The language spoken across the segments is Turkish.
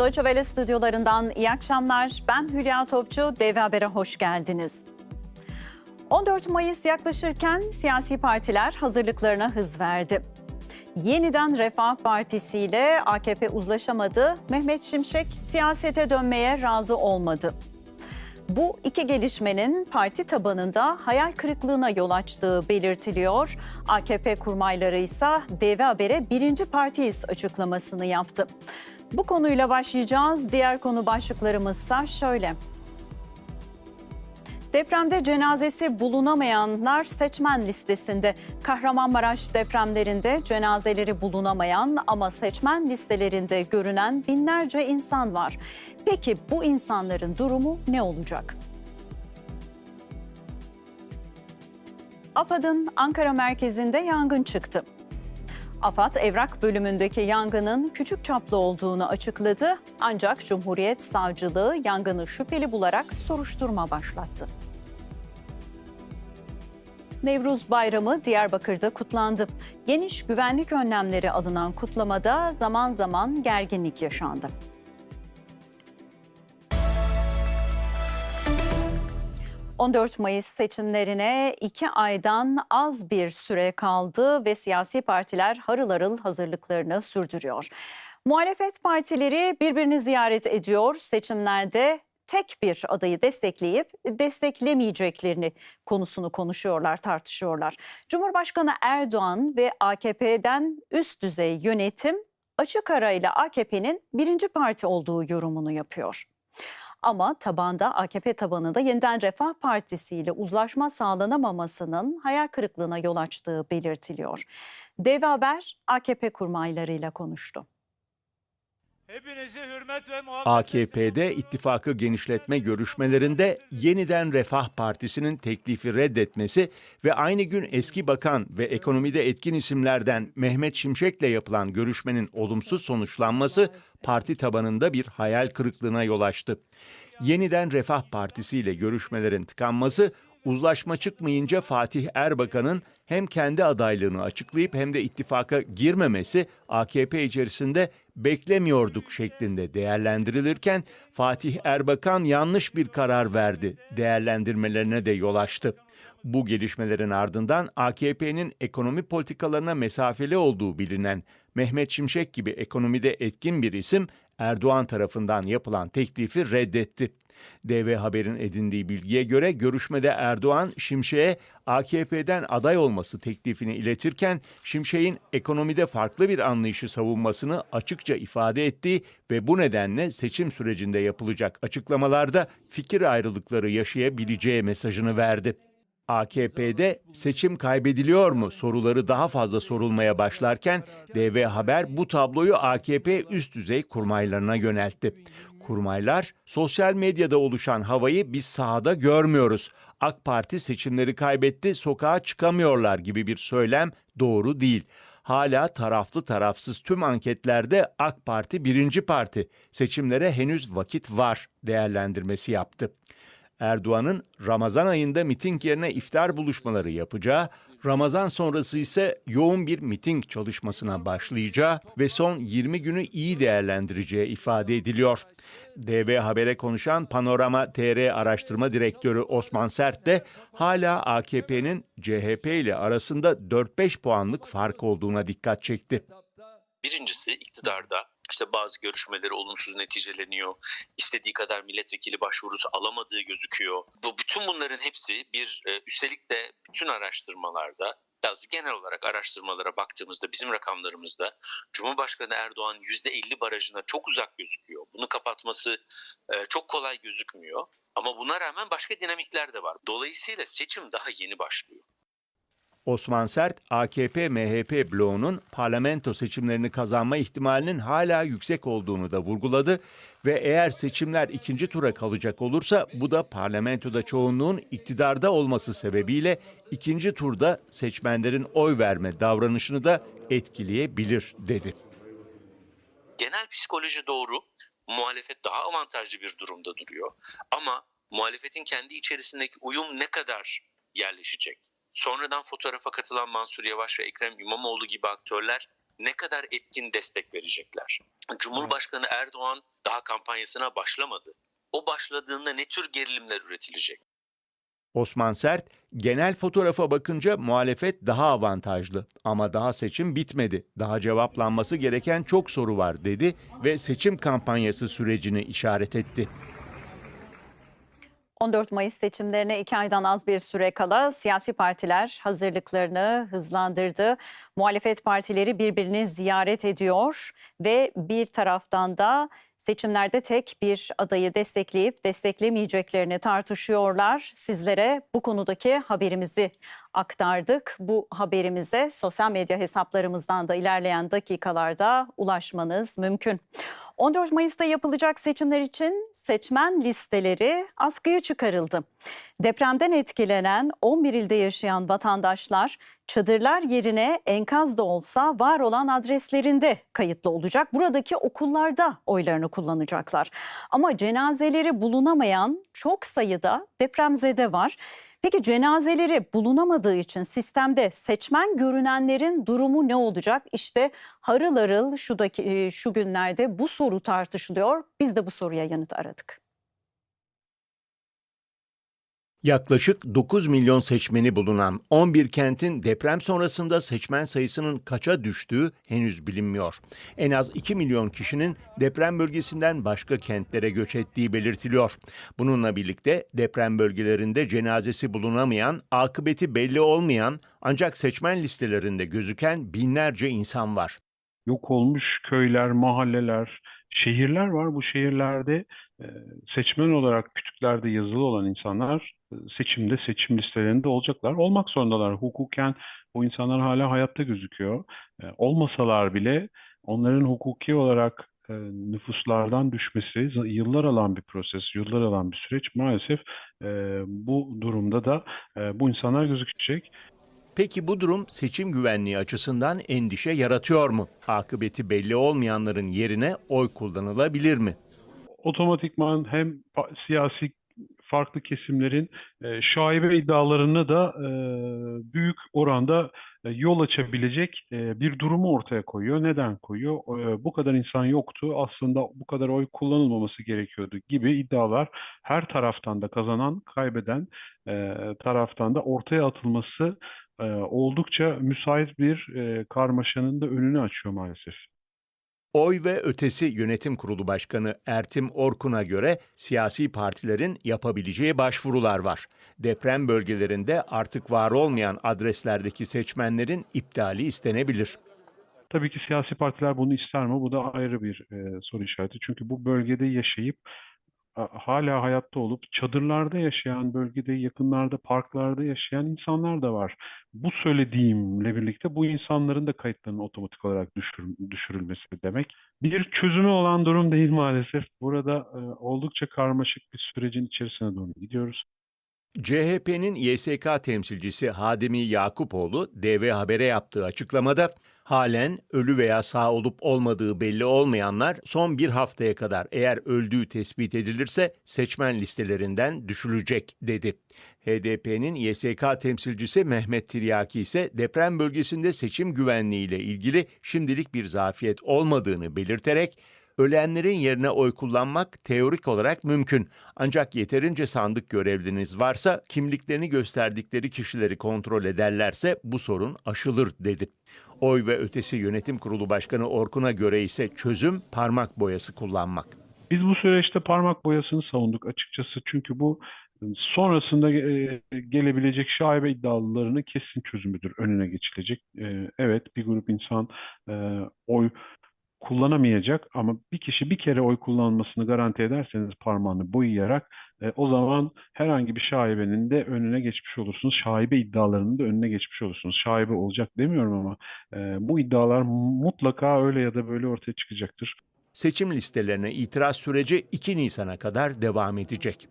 Deutsche Welle stüdyolarından iyi akşamlar. Ben Hülya Topçu, DV Haber'e hoş geldiniz. 14 Mayıs yaklaşırken siyasi partiler hazırlıklarına hız verdi. Yeniden Refah Partisi ile AKP uzlaşamadı. Mehmet Şimşek siyasete dönmeye razı olmadı. Bu iki gelişmenin parti tabanında hayal kırıklığına yol açtığı belirtiliyor. AKP kurmayları ise DV Haber'e birinci partiyiz açıklamasını yaptı. Bu konuyla başlayacağız. Diğer konu başlıklarımızsa şöyle. Depremde cenazesi bulunamayanlar seçmen listesinde. Kahramanmaraş depremlerinde cenazeleri bulunamayan ama seçmen listelerinde görünen binlerce insan var. Peki bu insanların durumu ne olacak? AFAD'ın Ankara merkezinde yangın çıktı. AFAD evrak bölümündeki yangının küçük çaplı olduğunu açıkladı ancak Cumhuriyet Savcılığı yangını şüpheli bularak soruşturma başlattı. Nevruz Bayramı Diyarbakır'da kutlandı. Geniş güvenlik önlemleri alınan kutlamada zaman zaman gerginlik yaşandı. ...14 Mayıs seçimlerine iki aydan az bir süre kaldı ve siyasi partiler harıl harıl hazırlıklarını sürdürüyor. Muhalefet partileri birbirini ziyaret ediyor. Seçimlerde tek bir adayı destekleyip desteklemeyeceklerini konusunu konuşuyorlar, tartışıyorlar. Cumhurbaşkanı Erdoğan ve AKP'den üst düzey yönetim açık arayla AKP'nin birinci parti olduğu yorumunu yapıyor. Ama tabanda AKP tabanında yeniden Refah Partisi ile uzlaşma sağlanamamasının hayal kırıklığına yol açtığı belirtiliyor. Dev Haber AKP kurmaylarıyla konuştu. Hepinizi hürmet ve muhabbet AKP'de ittifakı genişletme görüşmelerinde yeniden Refah Partisi'nin teklifi reddetmesi ve aynı gün eski bakan ve ekonomide etkin isimlerden Mehmet Şimşek'le yapılan görüşmenin olumsuz sonuçlanması parti tabanında bir hayal kırıklığına yol açtı. Yeniden Refah Partisi ile görüşmelerin tıkanması uzlaşma çıkmayınca Fatih Erbakan'ın hem kendi adaylığını açıklayıp hem de ittifaka girmemesi AKP içerisinde beklemiyorduk şeklinde değerlendirilirken Fatih Erbakan yanlış bir karar verdi değerlendirmelerine de yol açtı. Bu gelişmelerin ardından AKP'nin ekonomi politikalarına mesafeli olduğu bilinen Mehmet Şimşek gibi ekonomide etkin bir isim Erdoğan tarafından yapılan teklifi reddetti. DV Haber'in edindiği bilgiye göre görüşmede Erdoğan Şimşek'e AKP'den aday olması teklifini iletirken Şimşek'in ekonomide farklı bir anlayışı savunmasını açıkça ifade ettiği ve bu nedenle seçim sürecinde yapılacak açıklamalarda fikir ayrılıkları yaşayabileceği mesajını verdi. AKP'de seçim kaybediliyor mu soruları daha fazla sorulmaya başlarken DV Haber bu tabloyu AKP üst düzey kurmaylarına yöneltti. Kurmaylar sosyal medyada oluşan havayı biz sahada görmüyoruz. AK Parti seçimleri kaybetti, sokağa çıkamıyorlar gibi bir söylem doğru değil. Hala taraflı tarafsız tüm anketlerde AK Parti birinci parti. Seçimlere henüz vakit var değerlendirmesi yaptı. Erdoğan'ın Ramazan ayında miting yerine iftar buluşmaları yapacağı, Ramazan sonrası ise yoğun bir miting çalışmasına başlayacağı ve son 20 günü iyi değerlendireceği ifade ediliyor. DV Haber'e konuşan Panorama TR Araştırma Direktörü Osman Sert de hala AKP'nin CHP ile arasında 4-5 puanlık fark olduğuna dikkat çekti. Birincisi iktidarda işte bazı görüşmeleri olumsuz neticeleniyor. istediği kadar milletvekili başvurusu alamadığı gözüküyor. Bu bütün bunların hepsi bir e, üstelik de bütün araştırmalarda daha genel olarak araştırmalara baktığımızda bizim rakamlarımızda Cumhurbaşkanı Erdoğan %50 barajına çok uzak gözüküyor. Bunu kapatması e, çok kolay gözükmüyor. Ama buna rağmen başka dinamikler de var. Dolayısıyla seçim daha yeni başlıyor. Osman Sert, AKP-MHP bloğunun parlamento seçimlerini kazanma ihtimalinin hala yüksek olduğunu da vurguladı ve eğer seçimler ikinci tura kalacak olursa bu da parlamentoda çoğunluğun iktidarda olması sebebiyle ikinci turda seçmenlerin oy verme davranışını da etkileyebilir dedi. genel psikoloji doğru. Muhalefet daha avantajlı bir durumda duruyor. Ama muhalefetin kendi içerisindeki uyum ne kadar yerleşecek? Sonradan fotoğrafa katılan Mansur Yavaş ve Ekrem İmamoğlu gibi aktörler ne kadar etkin destek verecekler? Cumhurbaşkanı Erdoğan daha kampanyasına başlamadı. O başladığında ne tür gerilimler üretilecek? Osman Sert, genel fotoğrafa bakınca muhalefet daha avantajlı ama daha seçim bitmedi. Daha cevaplanması gereken çok soru var dedi ve seçim kampanyası sürecini işaret etti. 14 Mayıs seçimlerine iki aydan az bir süre kala siyasi partiler hazırlıklarını hızlandırdı. Muhalefet partileri birbirini ziyaret ediyor ve bir taraftan da seçimlerde tek bir adayı destekleyip desteklemeyeceklerini tartışıyorlar. Sizlere bu konudaki haberimizi aktardık. Bu haberimize sosyal medya hesaplarımızdan da ilerleyen dakikalarda ulaşmanız mümkün. 14 Mayıs'ta yapılacak seçimler için seçmen listeleri askıya çıkarıldı. Depremden etkilenen 11 ilde yaşayan vatandaşlar çadırlar yerine enkaz da olsa var olan adreslerinde kayıtlı olacak. Buradaki okullarda oylarını kullanacaklar. Ama cenazeleri bulunamayan çok sayıda depremzede var. Peki cenazeleri bulunamadığı için sistemde seçmen görünenlerin durumu ne olacak? İşte harıl harıl şu, daki, şu günlerde bu soru tartışılıyor. Biz de bu soruya yanıt aradık. Yaklaşık 9 milyon seçmeni bulunan 11 kentin deprem sonrasında seçmen sayısının kaça düştüğü henüz bilinmiyor. En az 2 milyon kişinin deprem bölgesinden başka kentlere göç ettiği belirtiliyor. Bununla birlikte deprem bölgelerinde cenazesi bulunamayan, akıbeti belli olmayan ancak seçmen listelerinde gözüken binlerce insan var. yok olmuş köyler, mahalleler, şehirler var. Bu şehirlerde seçmen olarak kütüklerde yazılı olan insanlar e, seçimde, seçim listelerinde olacaklar. Olmak zorundalar. Hukuken bu insanlar hala hayatta gözüküyor. E, Olmasalar bile onların hukuki olarak e, nüfuslardan düşmesi yıllar alan bir proses, yıllar alan bir süreç. Maalesef e, bu durumda da bu insanlar gözükecek. Peki bu durum seçim güvenliği açısından endişe yaratıyor mu? Akıbeti belli olmayanların yerine oy kullanılabilir mi? Otomatikman hem siyasi farklı kesimlerin e, şaibe iddialarını da e, büyük oranda e, yol açabilecek e, bir durumu ortaya koyuyor. Neden koyuyor? E, bu kadar insan yoktu. Aslında bu kadar oy kullanılmaması gerekiyordu gibi iddialar her taraftan da kazanan, kaybeden e, taraftan da ortaya atılması e, oldukça müsait bir e, karmaşanın da önünü açıyor maalesef. Oy ve Ötesi Yönetim Kurulu Başkanı Ertim Orkun'a göre siyasi partilerin yapabileceği başvurular var. Deprem bölgelerinde artık var olmayan adreslerdeki seçmenlerin iptali istenebilir. Tabii ki siyasi partiler bunu ister mi? Bu da ayrı bir e, soru işareti. Çünkü bu bölgede yaşayıp hala hayatta olup çadırlarda yaşayan, bölgede yakınlarda, parklarda yaşayan insanlar da var. Bu söylediğimle birlikte bu insanların da kayıtlarının otomatik olarak düşür- düşürülmesi demek. Bir çözümü olan durum değil maalesef. Burada e, oldukça karmaşık bir sürecin içerisine doğru gidiyoruz. CHP'nin YSK temsilcisi Hademi Yakupoğlu DV Haber'e yaptığı açıklamada halen ölü veya sağ olup olmadığı belli olmayanlar son bir haftaya kadar eğer öldüğü tespit edilirse seçmen listelerinden düşülecek dedi. HDP'nin YSK temsilcisi Mehmet Tiryaki ise deprem bölgesinde seçim güvenliği ile ilgili şimdilik bir zafiyet olmadığını belirterek Ölenlerin yerine oy kullanmak teorik olarak mümkün. Ancak yeterince sandık görevliniz varsa kimliklerini gösterdikleri kişileri kontrol ederlerse bu sorun aşılır dedi. Oy ve Ötesi Yönetim Kurulu Başkanı Orkun'a göre ise çözüm parmak boyası kullanmak. Biz bu süreçte parmak boyasını savunduk açıkçası. Çünkü bu e, sonrasında e, gelebilecek şaibe iddialarının kesin çözümüdür. Önüne geçilecek. E, evet bir grup insan oy kullanamayacak ama bir kişi bir kere oy kullanmasını garanti ederseniz parmağını boyayarak e, o zaman herhangi bir şaibenin de önüne geçmiş olursunuz. Şaibe iddialarının da önüne geçmiş olursunuz. Şaibe olacak demiyorum ama e, bu iddialar mutlaka öyle ya da böyle ortaya çıkacaktır. Seçim listelerine itiraz süreci 2 Nisan'a kadar devam edecek.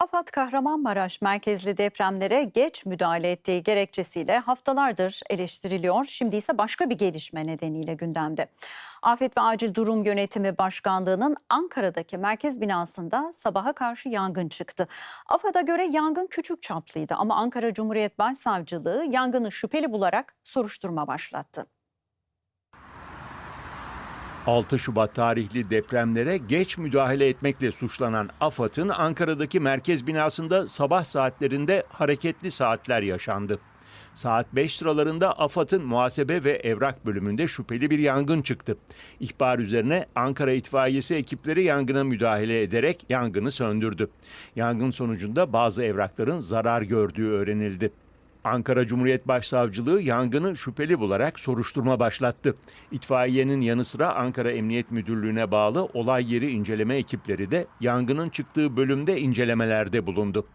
AFAD Kahramanmaraş merkezli depremlere geç müdahale ettiği gerekçesiyle haftalardır eleştiriliyor. Şimdi ise başka bir gelişme nedeniyle gündemde. Afet ve Acil Durum Yönetimi Başkanlığı'nın Ankara'daki merkez binasında sabaha karşı yangın çıktı. AFAD'a göre yangın küçük çaplıydı ama Ankara Cumhuriyet Başsavcılığı yangını şüpheli bularak soruşturma başlattı. 6 Şubat tarihli depremlere geç müdahale etmekle suçlanan AFAD'ın Ankara'daki merkez binasında sabah saatlerinde hareketli saatler yaşandı. Saat 5 sıralarında AFAD'ın muhasebe ve evrak bölümünde şüpheli bir yangın çıktı. İhbar üzerine Ankara itfaiyesi ekipleri yangına müdahale ederek yangını söndürdü. Yangın sonucunda bazı evrakların zarar gördüğü öğrenildi. Ankara Cumhuriyet Başsavcılığı yangını şüpheli bularak soruşturma başlattı. İtfaiyenin yanı sıra Ankara Emniyet Müdürlüğü'ne bağlı olay yeri inceleme ekipleri de yangının çıktığı bölümde incelemelerde bulundu.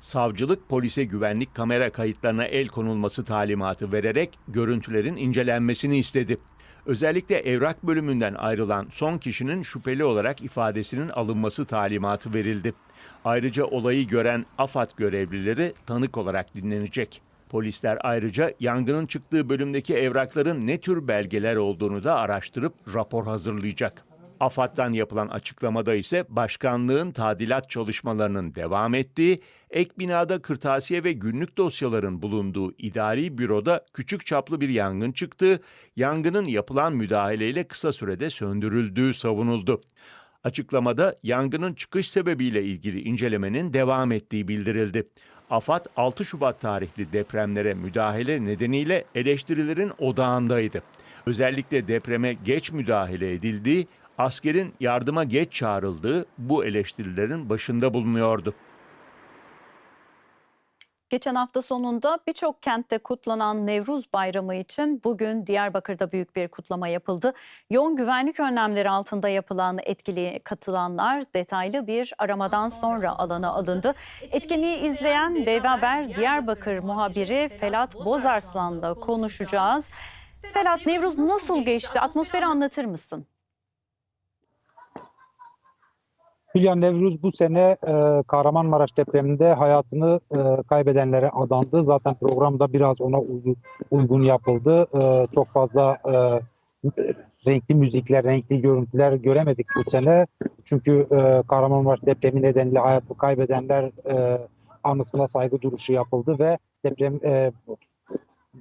Savcılık polise güvenlik kamera kayıtlarına el konulması talimatı vererek görüntülerin incelenmesini istedi. Özellikle evrak bölümünden ayrılan son kişinin şüpheli olarak ifadesinin alınması talimatı verildi. Ayrıca olayı gören AFAD görevlileri tanık olarak dinlenecek. Polisler ayrıca yangının çıktığı bölümdeki evrakların ne tür belgeler olduğunu da araştırıp rapor hazırlayacak. AFAD'dan yapılan açıklamada ise başkanlığın tadilat çalışmalarının devam ettiği, ek binada kırtasiye ve günlük dosyaların bulunduğu idari büroda küçük çaplı bir yangın çıktığı, yangının yapılan müdahaleyle kısa sürede söndürüldüğü savunuldu. Açıklamada yangının çıkış sebebiyle ilgili incelemenin devam ettiği bildirildi. AFAD 6 Şubat tarihli depremlere müdahale nedeniyle eleştirilerin odağındaydı. Özellikle depreme geç müdahale edildiği, askerin yardıma geç çağrıldığı bu eleştirilerin başında bulunuyordu. Geçen hafta sonunda birçok kentte kutlanan Nevruz Bayramı için bugün Diyarbakır'da büyük bir kutlama yapıldı. Yoğun güvenlik önlemleri altında yapılan etkili katılanlar detaylı bir aramadan sonra alana alındı. Etkinliği izleyen DV Haber Diyarbakır muhabiri Felat Bozarslan'la konuşacağız. Felat Nevruz nasıl geçti? Atmosferi anlatır mısın? Hülya Nevruz bu sene e, Kahramanmaraş depreminde hayatını e, kaybedenlere adandı. Zaten programda biraz ona uygun, yapıldı. E, çok fazla e, renkli müzikler, renkli görüntüler göremedik bu sene. Çünkü e, Kahramanmaraş depremi nedeniyle hayatını kaybedenler e, anısına saygı duruşu yapıldı ve deprem e,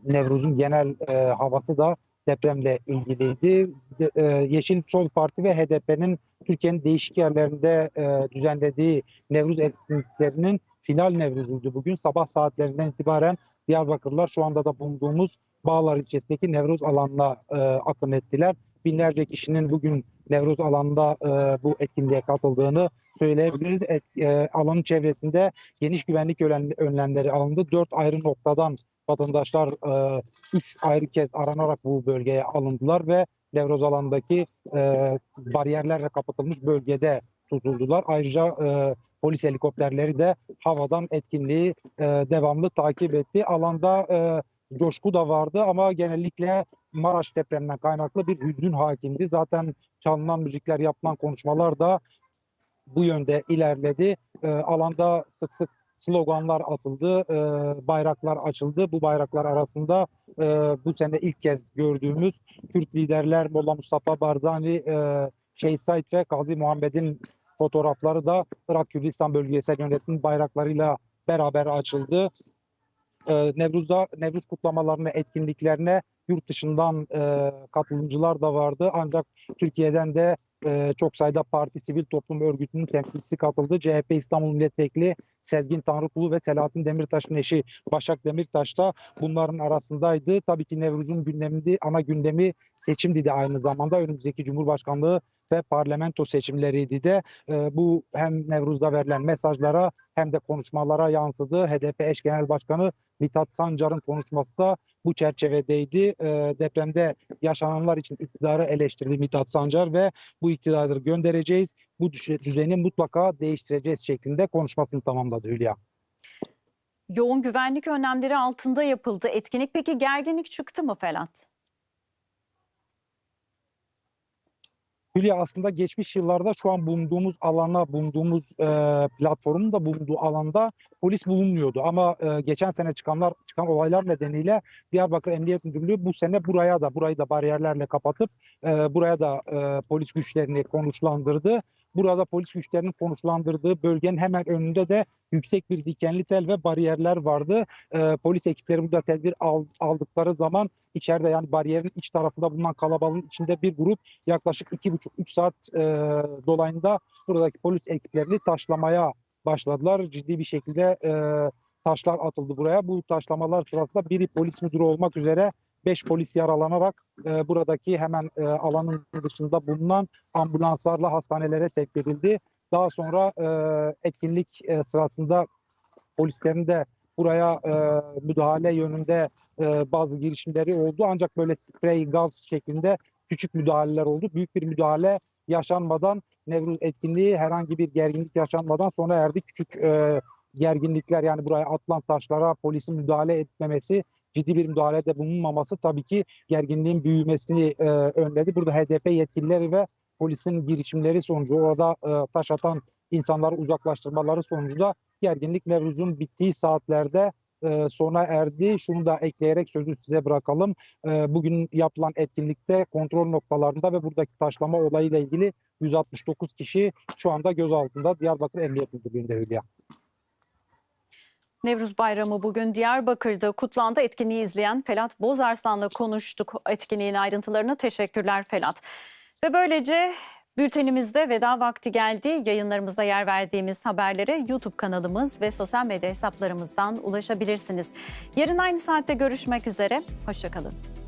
Nevruz'un genel e, havası da depremle ilgiliydi. E, Yeşil Sol Parti ve HDP'nin Türkiye'nin değişik yerlerinde e, düzenlediği Nevruz etkinliklerinin final Nevruz'uydu bugün. Sabah saatlerinden itibaren Diyarbakırlılar şu anda da bulunduğumuz Bağlar ilçesindeki Nevruz alanına e, akın ettiler. Binlerce kişinin bugün Nevruz alanında e, bu etkinliğe katıldığını söyleyebiliriz. Et, e, alanın çevresinde geniş güvenlik önlem- önlemleri alındı. Dört ayrı noktadan vatandaşlar e, üç ayrı kez aranarak bu bölgeye alındılar ve Nevroz alandaki e, bariyerlerle kapatılmış bölgede tutuldular. Ayrıca e, polis helikopterleri de havadan etkinliği e, devamlı takip etti. Alanda e, coşku da vardı ama genellikle Maraş depreminden kaynaklı bir hüzün hakimdi. Zaten çalınan müzikler, yapılan konuşmalar da bu yönde ilerledi. E, alanda sık sık sloganlar atıldı, e, bayraklar açıldı. Bu bayraklar arasında e, bu sene ilk kez gördüğümüz Kürt liderler Molla Mustafa Barzani, e, Şeyh Said ve Gazi Muhammed'in fotoğrafları da Irak Kürdistan Bölgesel Yönetim bayraklarıyla beraber açıldı. E, Nevruz'da Nevruz kutlamalarına, etkinliklerine yurt dışından e, katılımcılar da vardı. Ancak Türkiye'den de e, çok sayıda parti, sivil toplum örgütünün temsilcisi katıldı. CHP İstanbul Milletvekili Sezgin Tanrıkulu ve Selahattin Demirtaş'ın eşi Başak Demirtaş da bunların arasındaydı. Tabii ki Nevruz'un gündeminde ana gündemi seçimdi de aynı zamanda önümüzdeki Cumhurbaşkanlığı ve parlamento seçimleriydi de e, bu hem Nevruz'da verilen mesajlara hem de konuşmalara yansıdı. HDP eş genel başkanı Mithat Sancar'ın konuşması da bu çerçevedeydi. E, depremde yaşananlar için iktidarı eleştirdi Mithat Sancar ve bu iktidarı göndereceğiz. Bu düzeni mutlaka değiştireceğiz şeklinde konuşmasını tamamladı Hülya. Yoğun güvenlik önlemleri altında yapıldı etkinlik. Peki gerginlik çıktı mı Felat? Hülya aslında geçmiş yıllarda şu an bulunduğumuz alana, bulunduğumuz e, platformun da bulunduğu alanda polis bulunmuyordu. Ama e, geçen sene çıkanlar çıkan olaylar nedeniyle Diyarbakır Emniyet Müdürlüğü bu sene buraya da burayı da bariyerlerle kapatıp e, buraya da e, polis güçlerini konuşlandırdı. Burada polis güçlerinin konuşlandırdığı bölgenin hemen önünde de yüksek bir dikenli tel ve bariyerler vardı. E, polis ekipleri burada tedbir al- aldıkları zaman içeride yani bariyerin iç tarafında bulunan kalabalığın içinde bir grup yaklaşık 2,5-3 saat e, dolayında buradaki polis ekiplerini taşlamaya başladılar. Ciddi bir şekilde e, taşlar atıldı buraya. Bu taşlamalar sırasında biri polis müdürü olmak üzere 5 polis yaralanarak e, buradaki hemen e, alanın dışında bulunan ambulanslarla hastanelere sevk edildi. Daha sonra e, etkinlik e, sırasında polislerin de buraya e, müdahale yönünde e, bazı girişimleri oldu. Ancak böyle sprey gaz şeklinde küçük müdahaleler oldu. Büyük bir müdahale yaşanmadan Nevruz etkinliği herhangi bir gerginlik yaşanmadan sona erdi. Küçük e, gerginlikler yani buraya atılan taşlara polisin müdahale etmemesi, ciddi bir müdahalede bulunmaması tabii ki gerginliğin büyümesini e, önledi. Burada HDP yetkilileri ve polisin girişimleri sonucu orada e, taş atan insanları uzaklaştırmaları sonucu da gerginlik Nevruz'un bittiği saatlerde e, sona erdi. Şunu da ekleyerek sözü size bırakalım. E, bugün yapılan etkinlikte kontrol noktalarında ve buradaki taşlama olayıyla ilgili 169 kişi şu anda gözaltında Diyarbakır Emniyet Müdürlüğü'nde Hülya. Nevruz Bayramı bugün Diyarbakır'da kutlandı. Etkinliği izleyen Felat Bozarslan'la konuştuk. Etkinliğin ayrıntılarına teşekkürler Felat. Ve böylece bültenimizde veda vakti geldi. Yayınlarımızda yer verdiğimiz haberlere YouTube kanalımız ve sosyal medya hesaplarımızdan ulaşabilirsiniz. Yarın aynı saatte görüşmek üzere. Hoşçakalın.